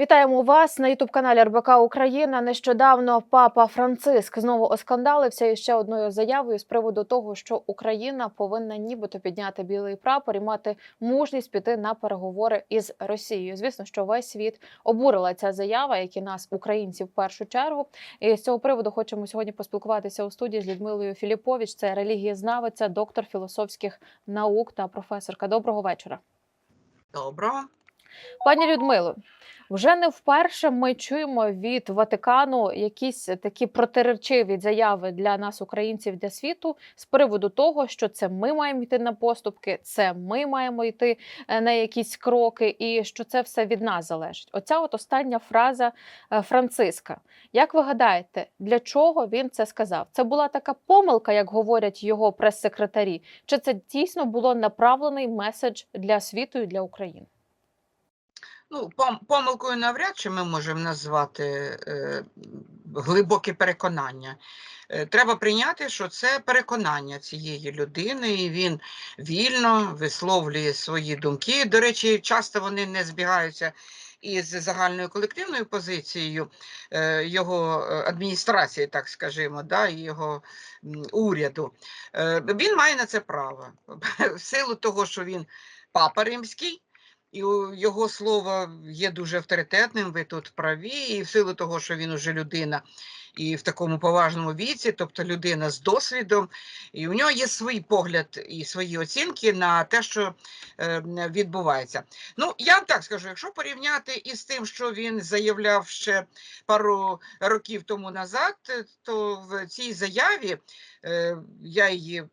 Вітаємо вас на ютуб каналі РБК Україна. Нещодавно папа Франциск знову оскандалився із ще одною заявою з приводу того, що Україна повинна нібито підняти білий прапор і мати мужність піти на переговори із Росією. Звісно, що весь світ обурила ця заява, як і нас, українців, в першу чергу. І з цього приводу хочемо сьогодні поспілкуватися у студії з Людмилою Філіпович. Це релігієзнавиця, доктор філософських наук та професорка. Доброго вечора. Доброго. Пані Людмило, вже не вперше ми чуємо від Ватикану якісь такі протиречиві заяви для нас, українців, для світу, з приводу того, що це ми маємо йти на поступки, це ми маємо йти е, на якісь кроки, і що це все від нас залежить. Оця от остання фраза е, Франциска. Як ви гадаєте, для чого він це сказав? Це була така помилка, як говорять його прес-секретарі, чи це дійсно було направлений меседж для світу і для України? Ну, помилкою навряд чи ми можемо назвати е, глибоке переконання. Е, Треба прийняти, що це переконання цієї людини, і він вільно висловлює свої думки. До речі, часто вони не збігаються із загальною колективною позицією е, його е, адміністрації, так скажімо, да, і його уряду. Е, Він має на це право. В силу того, що він папа римський. І його слово є дуже авторитетним, ви тут праві, і в силу того, що він уже людина і в такому поважному віці, тобто людина з досвідом, і у нього є свій погляд і свої оцінки на те, що е, відбувається. Ну, я вам так скажу, якщо порівняти із тим, що він заявляв ще пару років тому назад, е, то в цій заяві е, я її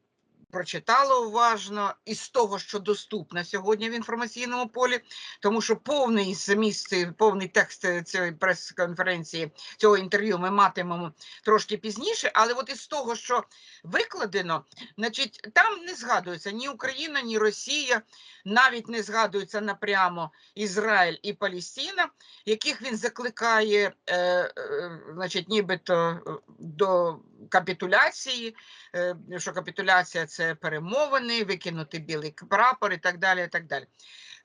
прочитала уважно із того, що доступно сьогодні в інформаційному полі, тому що повний зміст, повний текст цієї прес-конференції, цього інтерв'ю ми матимемо трошки пізніше. Але от із того, що викладено, значить, там не згадується ні Україна, ні Росія, навіть не згадується напрямо Ізраїль і Палістина, яких він закликає, е, е, значить, нібито е, до капітуляції, е, що капітуляція це перемовини, викинути білий прапор і так далі. І так далі.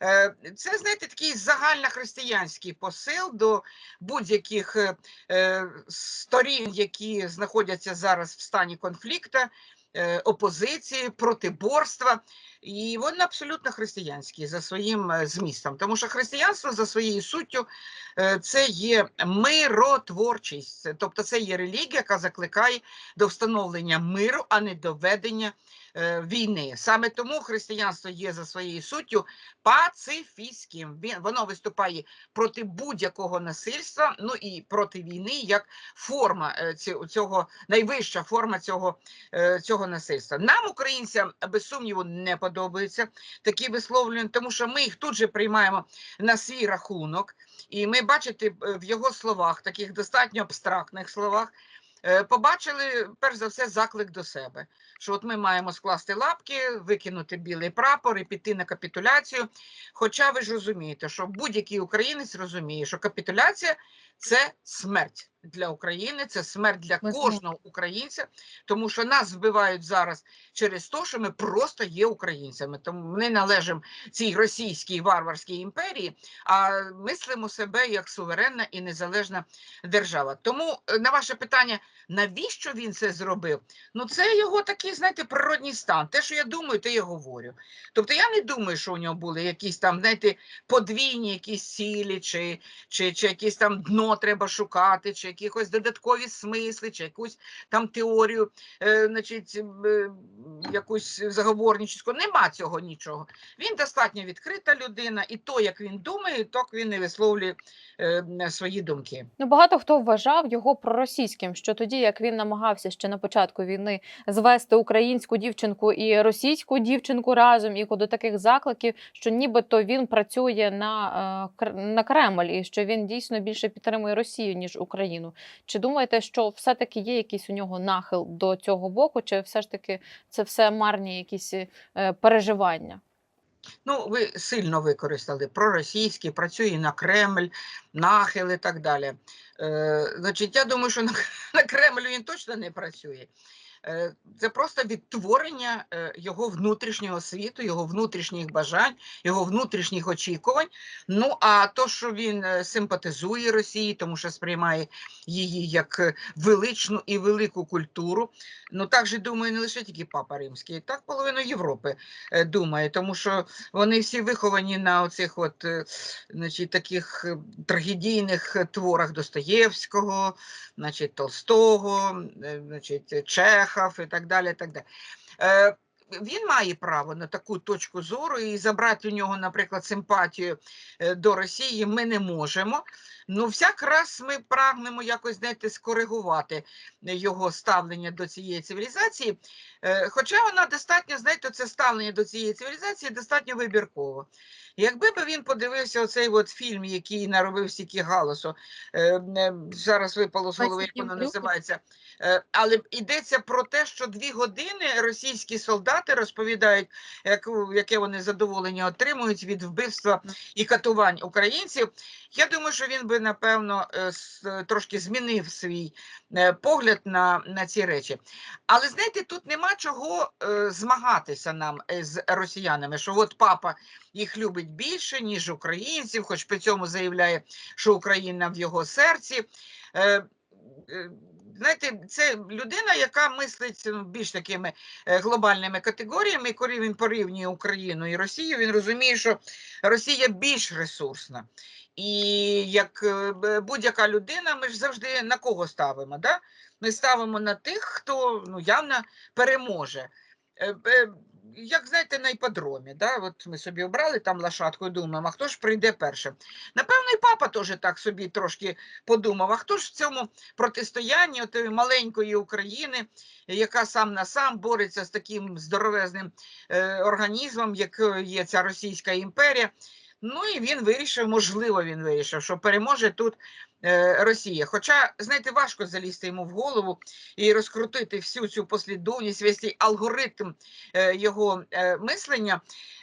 Е, Це, знаєте, такий загальнохристиянський посил до будь-яких е, сторін, які знаходяться зараз в стані конфлікту, опозиції, протиборства. І він абсолютно християнський за своїм е, змістом, тому що християнство за своєю суттю е, це є миротворчість, тобто це є релігія, яка закликає до встановлення миру, а не до ведення е, війни. Саме тому християнство є за своєю суттю пацифістським. Воно виступає проти будь-якого насильства, ну і проти війни як форма е, цього, найвища форма цього, е, цього насильства. Нам, українцям, без сумніву, не подобаються такі висловлювання, тому що ми їх тут же приймаємо на свій рахунок. І ми бачите е, в його словах, таких достатньо абстрактних словах, е, побачили перш за все заклик до себе. Що от ми маємо скласти лапки, викинути білий прапор і піти на капітуляцію. Хоча ви ж розумієте, що будь-який українець розуміє, що капітуляція це смерть для України, це смерть для кожного українця, тому що нас вбивають зараз через те, що ми просто є українцями. Тому ми не належимо цій російській варварській імперії, а мислимо себе як суверенна і незалежна держава. Тому е, на ваше питання, навіщо він це зробив? Ну це його такий, знаєте, природній стан. Те, що я думаю, те я говорю. Тобто я не думаю, що у нього були якісь там, знаєте, подвійні якісь цілі, чи, чи, чи якесь там дно треба шукати, чи якихось додаткові смисли, чи якусь там теорію, е, значить, е, якусь заговорничку. Нема цього нічого. Він достатньо відкрита людина, і то, як він думає, так він і висловлює е, свої думки. Ну, багато хто вважав його проросійським, що тоді, як він намагався ще на початку війни звести українську дівчинку і російську дівчинку разом, і до таких закликів, що нібито він працює на, е, на Кремль, і що він дійсно більше підтримує Росію ніж Україну. Чи думаєте, що все-таки є якийсь у нього нахил до цього боку, чи все ж таки це все марні якісь е, переживання? Ну, ви сильно використали проросійський, працює на Кремль, нахил і так далі. Е, значить, я думаю, що на, на Кремль він точно не працює. Е, Це просто відтворення е, його внутрішнього світу, його внутрішніх бажань, його внутрішніх очікувань. Ну а то, що він е, симпатизує Росії, тому що сприймає її як величну і велику культуру. Ну так же думає не лише тільки Папа Римський, так половина Європи думає, тому що вони всі виховані на оцих от, значить, таких трагедійних творах Достоєвського, значить, Толстого, значить, Чехов і так далі. Так далі. Е, Він має право на таку точку зору і забрати у нього, наприклад, симпатію е, до Росії ми не можемо. Ну, всяк раз ми прагнемо якось знаєте, скоригувати його ставлення до цієї цивілізації. Е, Хоча вона достатньо, знаєте, це ставлення до цієї цивілізації достатньо вибірково. Якби б він подивився оцей от фільм, який наробив стільки галасу, е, е, зараз випало з голови, як воно називається. Е, Але йдеться про те, що дві години російські солдати розповідають, яке вони задоволення отримують від вбивства і катувань українців. Я думаю, що він би напевно е, трошки змінив свій е, погляд на, на ці речі. Але знаєте, тут нема чого е, змагатися нам з росіянами, що от папа їх любить більше, ніж українців, хоч при цьому заявляє, що Україна в його серці. Знаєте, це людина, яка мислить ну, більш такими глобальними категоріями, коли він порівнює Україну і Росію, він розуміє, що Росія більш ресурсна. І як е, будь-яка людина, ми ж завжди на кого ставимо? Да? Ми ставимо на тих, хто ну, явно переможе. Е, е, Як знаєте, на іпподромі, да? От ми собі обрали там лошадку і думаємо, а хто ж прийде першим? Напевно, і папа теж так собі трошки подумав, а хто ж в цьому протистоянні отої маленької України, яка сам на сам бореться з таким здоровезним е, організмом, як є ця Російська імперія. Ну і він вирішив, можливо, він вирішив, що переможе тут е, Росія. Хоча, знаєте, важко залізти йому в голову і розкрутити всю цю послідовність, весь цей алгоритм е, його е, мислення.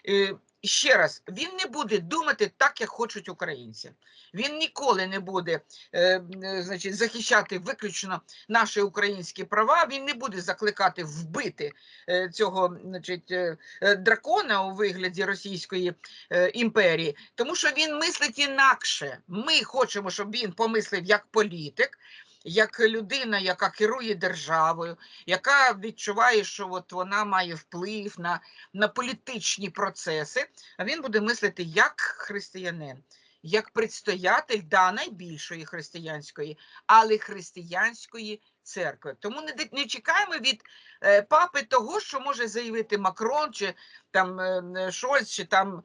Е, Ще раз, він не буде думати так, як хочуть українці. Він ніколи не буде е, е, значить, захищати виключно наші українські права. Він не буде закликати вбити е, цього значить, е, е, дракона у вигляді Російської е, імперії, тому що він мислить інакше. Ми хочемо, щоб він помислив як політик. Як людина, яка керує державою, яка відчуває, що от вона має вплив на, на політичні процеси, а він буде мислити як християнин, як предстоятель да, найбільшої християнської, але християнської церкви. Тому не, не чекаємо від е, папи того, що може заявити Макрон, чи там е, Шольц, чи там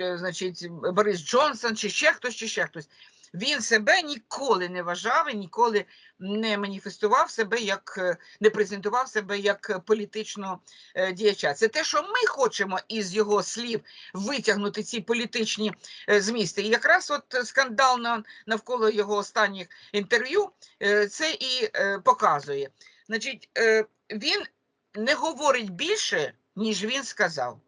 е, значить, Борис Джонсон, чи ще хтось, чи ще хтось. Він себе ніколи не вважав і ніколи не маніфестував себе як е, не презентував себе як е, політичного е, діяча. Це те, що ми хочемо із його слів витягнути ці політичні змісти. І якраз от скандал на- навколо його останніх інтерв'ю це і показує. Значить, він не говорить більше, ніж він сказав.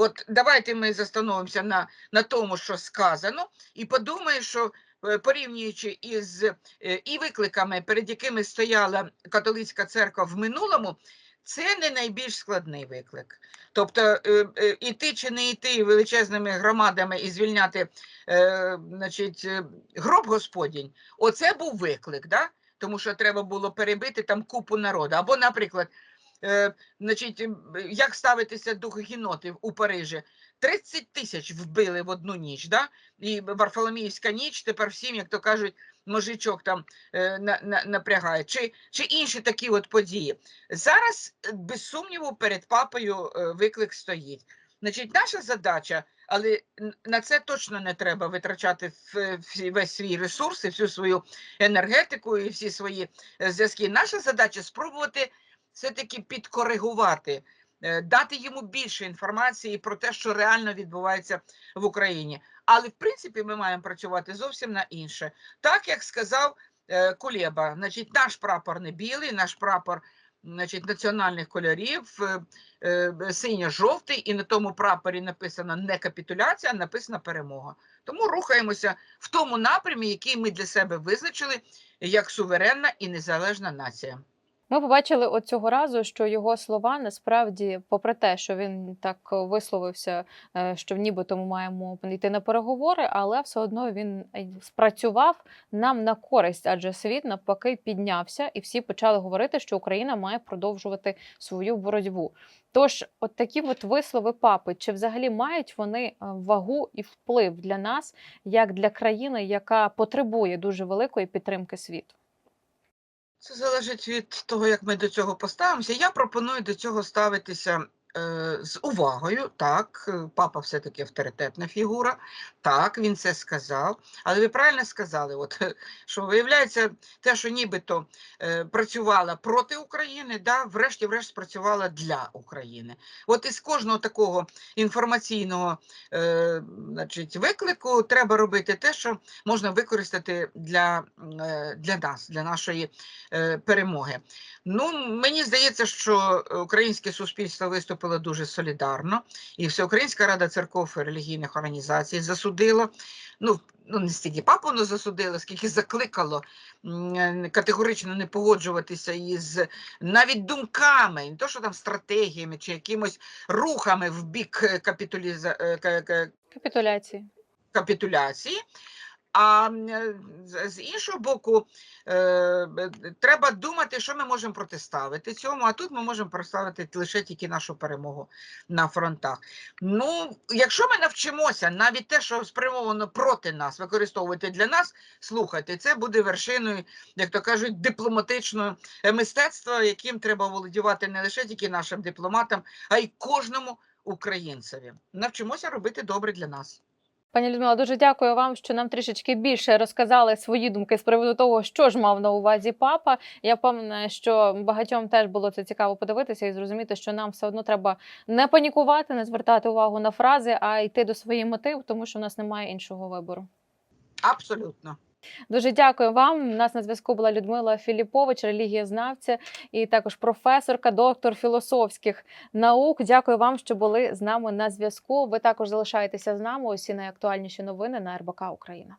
От давайте ми застановимося на, на тому, що сказано, і подумаємо, що е, порівнюючи із е, і викликами, перед якими стояла католицька церква в минулому, це не найбільш складний виклик. Тобто е, іти чи не йти величезними громадами і звільняти значить, гроб Господінь, оце був виклик, да? тому що треба було перебити там купу народу. Або, наприклад, е, значить, як ставитися до гінотів у Парижі? 30 тисяч вбили в одну ніч, да? і Варфоломіївська ніч тепер всім, як то кажуть, мужичок там е, на, на, напрягає, чи, чи інші такі от події. Зараз, е, без сумніву, перед папою е, виклик стоїть. Значить, наша задача, але на це точно не треба витрачати весь свій ресурс і всю свою енергетику і всі свої е, зв'язки. Наша задача спробувати все-таки підкоригувати, е, дати йому більше інформації про те, що реально відбувається в Україні. Але в принципі ми маємо працювати зовсім на інше. Так як сказав е, Кулеба, значить, наш прапор не білий, наш прапор значить, національних кольорів, е, синьо-жовтий, і на тому прапорі написано не капітуляція, а написано перемога. Тому рухаємося в тому напрямі, який ми для себе визначили як суверенна і незалежна нація. Ми побачили от цього разу, що його слова насправді, попри те, що він так висловився, е, що нібито ми маємо йти на переговори, але все одно він е, спрацював нам на користь, адже світ навпаки піднявся, і всі почали говорити, що Україна має продовжувати свою боротьбу. Тож, от такі от вислови папи, чи взагалі мають вони е, вагу і вплив для нас, як для країни, яка потребує дуже великої підтримки світу? Це залежить від того, як ми до цього поставимося. Я пропоную до цього ставитися з увагою. Так, е, папа все-таки авторитетна фігура. Так, він це сказав. Але ви правильно сказали, от, е, що виявляється, те, що нібито е, працювала проти України, да, врешті-врешт спрацювала для України. От із кожного такого інформаційного е, значить, виклику треба робити те, що можна використати для, е, для нас, для нашої е, перемоги. Ну, мені здається, що українське суспільство виступило дуже солідарно, і Всеукраїнська рада церков і релігійних організацій засудила. Ну, ну не стільки папу не засудило, скільки закликало категорично не погоджуватися із навіть думками, не то, що там стратегіями чи якимось рухами в бік капітуліза... е, ка- ка- Капітуляції. капітуляції. А е, з іншого боку, е, треба думати, що ми можемо протиставити цьому, а тут ми можемо проставити лише тільки нашу перемогу на фронтах. Ну, якщо ми навчимося навіть те, що спрямовано проти нас, використовувати для нас, слухайте, це буде вершиною, як то кажуть, дипломатичного мистецтва, яким треба володівати не лише тільки нашим дипломатам, а й кожному українцеві. Навчимося робити добре для нас. Пані Людмила, дуже дякую вам, що нам трішечки більше розказали свої думки з приводу того, що ж мав на увазі папа. Я впевнена, що багатьом теж було це цікаво подивитися і зрозуміти, що нам все одно треба не панікувати, не звертати увагу на фрази, а йти до своїх мотив, тому що в нас немає іншого вибору. Абсолютно. Дуже дякую вам. У нас на зв'язку була Людмила Філіпович, релігієзнавця і також професорка, доктор філософських наук. Дякую вам, що були з нами на зв'язку. Ви також залишаєтеся з нами. Усі найактуальніші новини на РБК Україна.